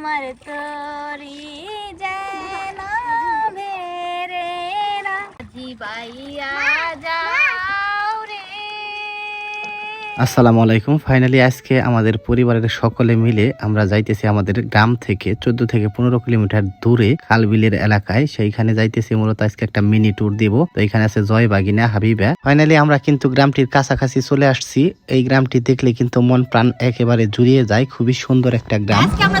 আমার তরি যেন ভেরে না। জিবাইয়া যাও রে। আসসালামু আলাইকুম। ফাইনালি আজকে আমাদের পরিবারের সকলে মিলে আমরা যাইতেছি আমাদের গ্রাম থেকে চোদ্দ থেকে পনেরো কিলোমিটার দূরে খালবিলের এলাকায়। সেইখানে যাইতেছি মূলত আজকে একটা মিনি ট্যুর দিব। তো এখানে আছে জয় বাগিনা হাবিবা। ফাইনালি আমরা কিন্তু গ্রামটির কাছাকাছি চলে আসছি। এই গ্রামটি দেখলে কিন্তু মন প্রাণ একেবারে জুড়িয়ে যায়। খুবই সুন্দর একটা গ্রাম। আজকে আমরা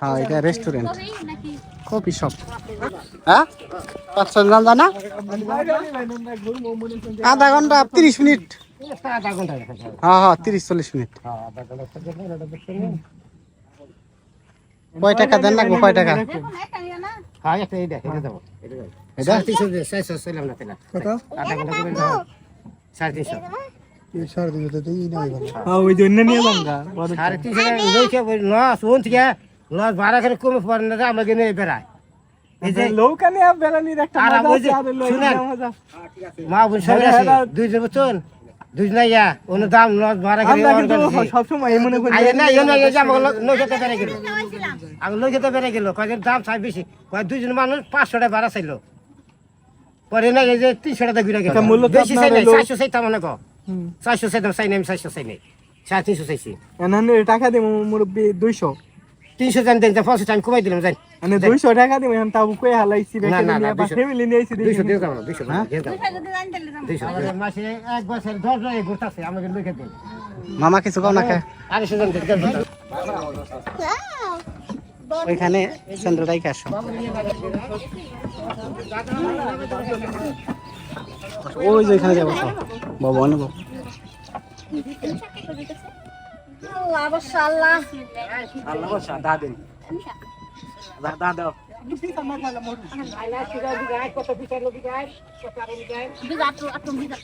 হ্যাঁ এটা রেস্টুরেন্ট কফি শপ হ্যাঁ পাঁচশো জন জানা আধা ঘণ্টা তিরিশ মিনিট হ্যাঁ হ্যাঁ তিরিশ চল্লিশ মিনিট কয় টাকা দেন লাগবো কয় টাকা এটা ওই জন্য নিয়ে যাম গা সাড়ে তিনশো টাকা লইছে ওই লস লস ভাড়া করে কমে পড়ে না আমরা কিনে বেড়াই। এই যে লৌকানে বেড়ানির একটা আর মজা ওই যে আছে আর লৌকানে শুনেন। মজা মা বোন সবাই আছে? দুইজন বুঝছেন দুইজন ইয়া অন্য দাম লস ভাড়া করে আমরা অন কিন্তু করছি। সবসময় এই মনে করি আইয়ে না ইয়ে না ইয়ে যে আমাকে নৌ খেতে বেড়ে গেল। আমি নৌ খেতে বেড়ে গেল কয়েকজন দাম চাই বেশি। কয়েক দুইজন মানুষ পাঁচশো টাকা ভাড়া চাইলো। পরে না এই যে তিনশো টাকা ঘুরে গেল। এটা বেশি চাই চাইতাম মনে কো চারশো চাইতাম চাই নাই আমি চাই চাইছি। এনানে টাকা দিব মুরব্বি দুইশো। তিনশো জান দেন পঞ্চাশ টাইম কমাই দিলাম জান মানে দুইশো টাকা দিব এখন তাবু কই হালাইছি না, না, না, দুইশো। ফ্যামিলি নিয়ে আইছি দুইশো দিয়ে যাব দুইশো হ্যাঁ? দুইশো মাসে এক বছর দশ জনে ঘুরতেছে আমাকে লুকে দিন। মামা কিছু কম না খায় আড়াইশো জন বছর। ওইখানে সেন্দ্রটাই আসো। ওই যে এখানে যাব বাবা নেব আল্লাহ অবশ্য আল্লাহ বিঘা আটু আটু বিঘা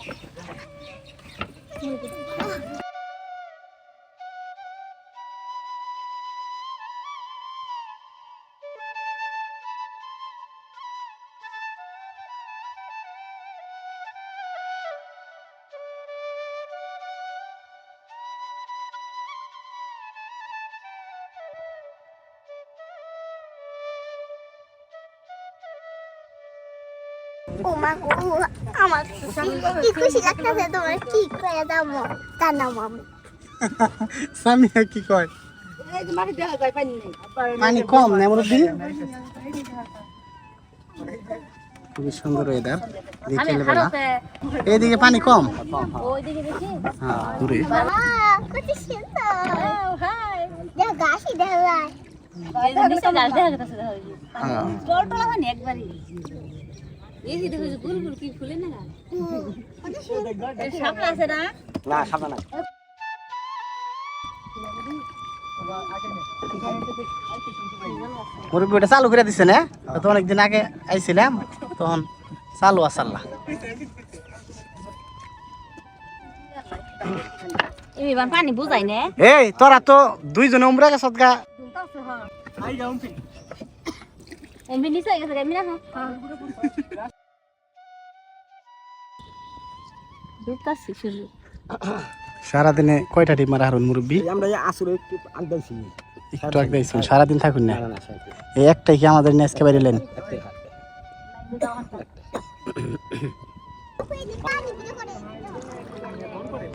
ও মা গো আমার কি খুশি লাগতেছে তোমার? কি করে তার নাম আমি। সামিয়া কি কয়? পানি কম না মুরব্বি? খুবই সুন্দর ওয়েদার এইদিকে পানি কম? ওইদিকে দেখি। হ্যাঁ দূরে। হ্যাঁ এই যে দেখো এই যে গুল গুল কি ফুলে না সাপলা আছে না? না সাদা না মুরব্বি ওটা চালু করে দিছে না? তো অনেকদিন আগে আইছিলাম তখন চালু আসাল্লা এবার পানি বুঝাই না। এই তোরা তো দুইজনে উমরা গা। এমনি নিচে গেছে সারাদিনে কয়টা টিম মারা হারুন মুরব্বি? আমরা আসলে একটু আনতেছি একটু আগে দিয়েছেন সারাদিন থাকুন না। না না এই একটাই কি আমাদের নিয়ে আজকে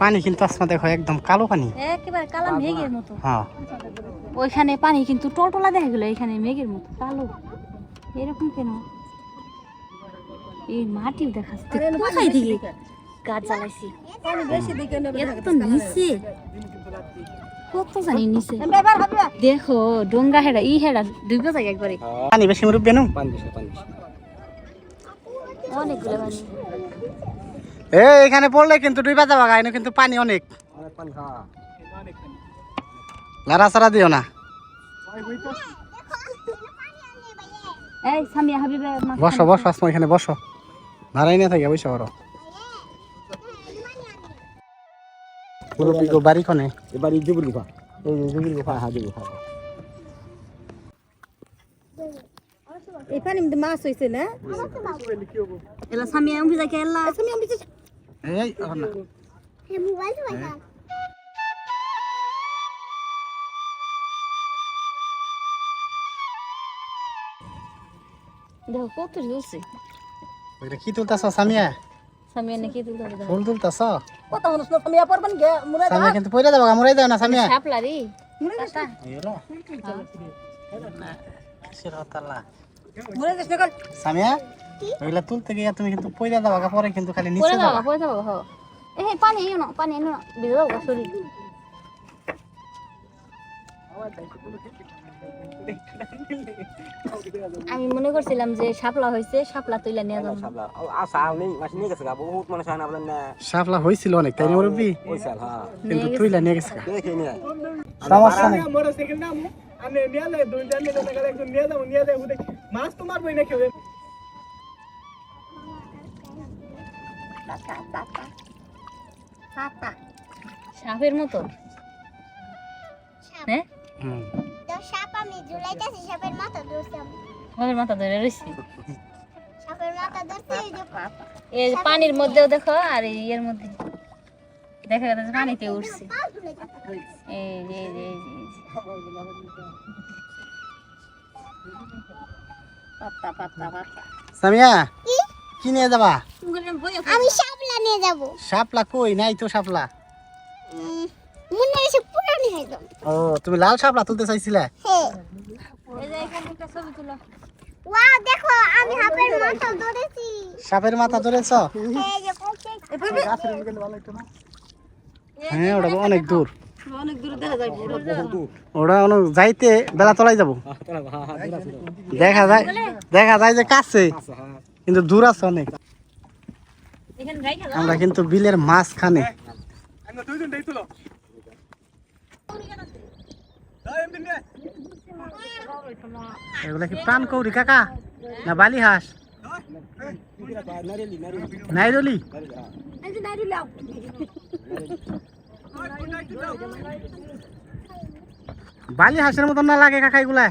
পানি কিন্তু আসমা দেখো একদম কালো পানি। একেবারে কালো মেঘের মতো। হ্যাঁ। ওইখানে পানি কিন্তু টলটলা দেখা গেল এখানে মেঘের মতো কালো। এরকম কেন? এই মাটিও দেখা যাচ্ছে কোথায় দিকে গাছ জ্বালাইছি। এত নিচে। কত জানি নিচে? দেখো ডোঙ্গা হেডা ই হেডা ডুবে যায় একবারে। পানি বেশি পান দিছে পান অনেকগুলো পানি। এ এখানে পড়লে কিন্তু দুই বাজা বাগা এনে কিন্তু পানি অনেক। অনেক পান হ্যাঁ। সারা দিও না। এই সামিয়া হাবিবে বসো বসো আসমা এখানে বসো। ভাড়াই না থাকে বসে পারো মুরব্বী গো বাড়ি কনে? এবার জুবুর গুফা। এই জুবুর গুফা। হ্যাঁ জুবুর গুফা। এখানে মাছ হইছে না? এলা সামিয়া আমি যাকে এলা। সামিয়া আমি এই এখন না। মোবাইল মোবাইল দেখো কত ওইটা কি তুলতাছ সামিয়া সামিয়া নাকি তুলতে হবে ফুল তুলতাছ? কত হলো সামিয়া পারবেন গে মুরা সামিয়া কিন্তু পয়রা যাব মুরাই দাও না সামিয়া শাপলা রে কাটা এলো কিসের হতালা মুরা দেশ নকল সামিয়া ওইগুলা তুলতে গিয়ে তুমি কিন্তু পয়রা দাও পরে কিন্তু খালি নিচে দাও পরে দাও হ। এ পানি এনো পানি এনো বিজে দাও সরি আমি মনে করছিলাম যে শাপলা হয়েছে শাপলা তুইলা নিয়ে যাব। আশা নেই মাছ নিয়ে গেছে গা বহুত মানুষ হয় না বলেন না। শাপলা হয়েছিল অনেক তাই না মুরব্বী? ওই সাল হ্যাঁ। কিন্তু তুইলা নিয়ে গেছে দেখে নিয়ে। সমস্যা নেই। মোটর সাইকেল নাম? আনে নিয়ে যায় দুই চার মিনিট টাকা একজন নিয়ে যাব নিয়ে ওদের মাছ তো মারবোই না কেউ সাপের মতো? হ্যাঁ হুম। সাপ আমি ঝুলাইতেছি সাপের মাথা ধরছি আমি। মাথা ধরে রয়েছি। সাপের মাথা ধরছি এই যে এই যে পানির মধ্যেও দেখো আর এই ইয়ের মধ্যে দেখা যাচ্ছে পানিতে উঠছে এই যে এই যে সামিয়া কি? নিয়ে যাবা? আমি শাপলা নিয়ে যাব। শাপলা কই? নাই তো শাপলা। মনে হয়েছে পুরানি একদম ও তুমি লাল শাপলা তুলতে চাইছিলে হ্যাঁ এই যে এখানে একটা ছবি তুলো ওয়া দেখো আমি সাপের মাথা ধরেছি সাপের মাথা ধরেছ এই যে পড়ছে হ্যাঁ ওটা অনেক দূর অনেক দূরে দেখা যায় ওটা অনেক যাইতে বেলা তলাই যাব দেখা যায় দেখা যায় যে কাছে কিন্তু দূর আছে অনেক আমরা কিন্তু বিলের মাঝখানে দুইজন দেই তুলো এমনি নিয়ে প্রাণ কৌরি কাকা? না বালি হাঁস? নাইরলি? বালি হাঁসের মতন না লাগে কাকা এগুলা?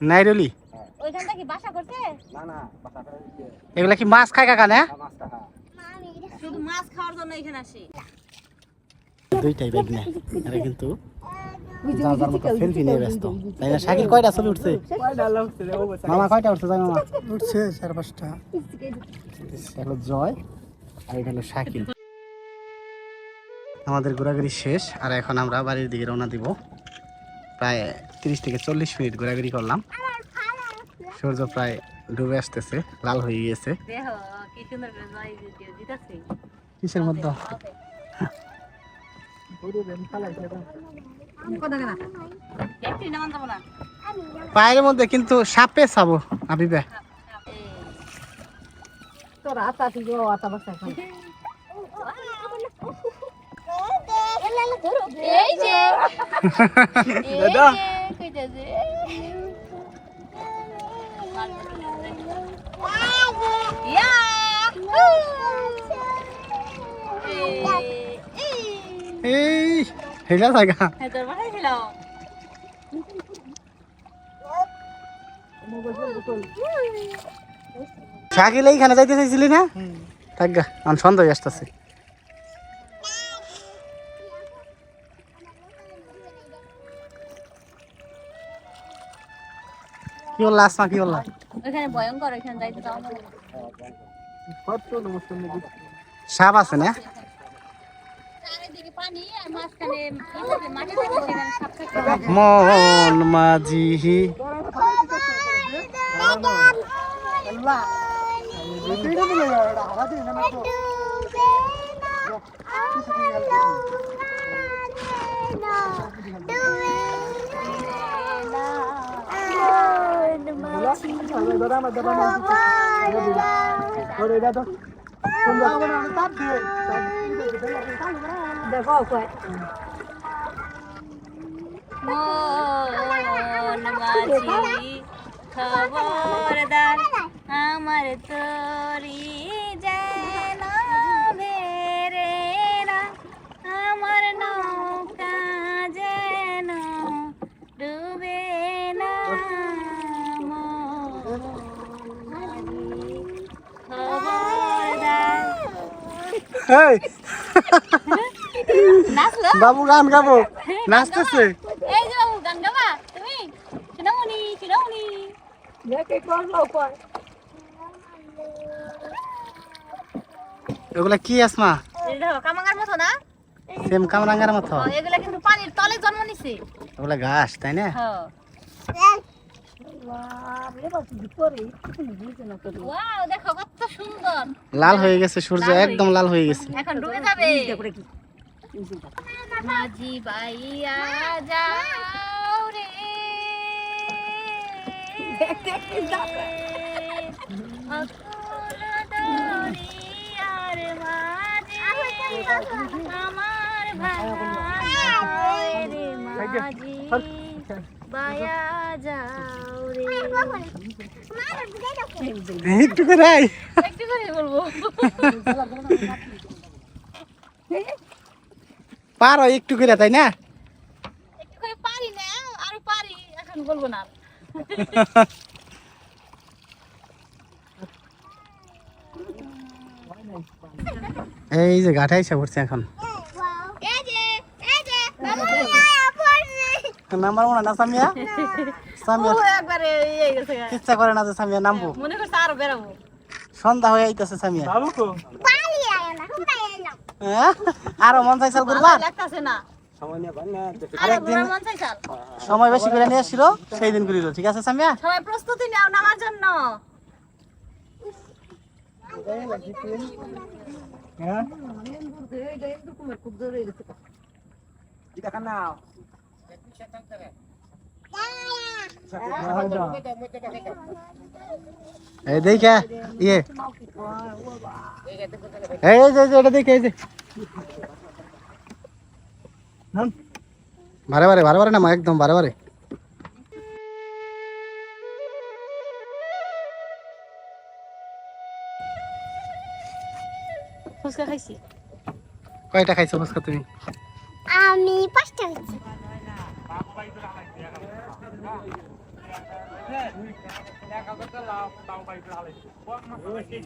নাইরলি? এগুলা কি মাছ খায় কাকা, না? শুধু মাছ খাওয়ার জন্য এখানে দুইটাই ব্যাগ নেয়। এরা কিন্তু যার যার মতো সেলফি নিয়ে ব্যস্ত। তাই না? শাকিল কয়টা ছবি উঠছে? মামা কয়টা উঠছে জানো মামা উঠছে চার পাঁচটা। হলো জয় আর এটা হলো শাকিল। আমাদের ঘোরাঘুরি শেষ আর এখন আমরা বাড়ির দিকে রওনা দিব। প্রায় তিরিশ থেকে চল্লিশ মিনিট ঘোরাঘুরি করলাম। সূর্য প্রায় ডুবে আসতেছে লাল হয়ে গিয়েছে। কিসের মধ্যে? পায়ের মধ্যে কিন্তু সাপে চাবো আবিবে। তোর আতা থেকে আতা বাসা এই যে দাদা কইতাছে ইয়া এই হেলা বাসায় শাকিল এইখানে যাইতে চাইছিলি না? থাক আমি সন্দেহ আসতেছে। কি বললা আসমা কি বললা? ওখানে ভয়ঙ্কর ওখানে যাইতে দাও না। সাপ আছে না? চারিদিকে পানি আর মাঝখানে ই থাকে, মাটি মন মাঝি খবরদার আমার তরি যেন ভেরে না আমার নৌকা যেন ডুবে না। খবরদার। বাবু গান গাবো। নাচতেছে। এই যে বাবু গান গাবা? তুমি? চিনামনি চিনামনি এগুলা কি আসমা? কামাঙ্গার মতো না? সেম কামরাঙ্গার মতো। এগুলা কিন্তু পানির তলে জন্ম নিছে। ওগুলা ঘাস তাই না? হ্যাঁ। ওয়াও দেখো কত সুন্দর। লাল হয়ে গেছে সূর্য একদম লাল হয়ে গেছে। এখন ডুবে যাবে। মাঝি বাইয়া যাও রে। আমার রে মাঝি বায়া যাও একটু করে একটু করে বলব। পারো একটু করে তাই না? একটু করে পারি না আরও পারি এখন বলব না। এই যে ঘাটাই এসে পড়ছে এখন। এই যে এই যে বাবু আয়া পড়ছে। নাম্বার মনে না সামিয়া? সামিয়া একবারে গেছে ইচ্ছা করে না যে সামিয়া নামবো। মনে করছে আরও বেরাবো। সন্ধ্যা হয়ে আইতেছে সামিয়া। বাবু কো পালি আয়া না হুদাই না হ্যাঁ? আরও মন চাইছাল করবার সময় বেশি করে নিয়ে আসছিল সেই দিন করিল ঠিক আছে সামিয়া? সবাই প্রস্তুতি নাও নামার জন্য। হ্যাঁ? এই দেখে ইয়ে। এই যে এটা দেখে এই যে। নাম? বারে বারে বারে বারে না একদম বারে বারে। ফুচকা খাইছি। কয়টা খাইছো ফুচকা তুমি? আমি পাঁচটা হয়েছি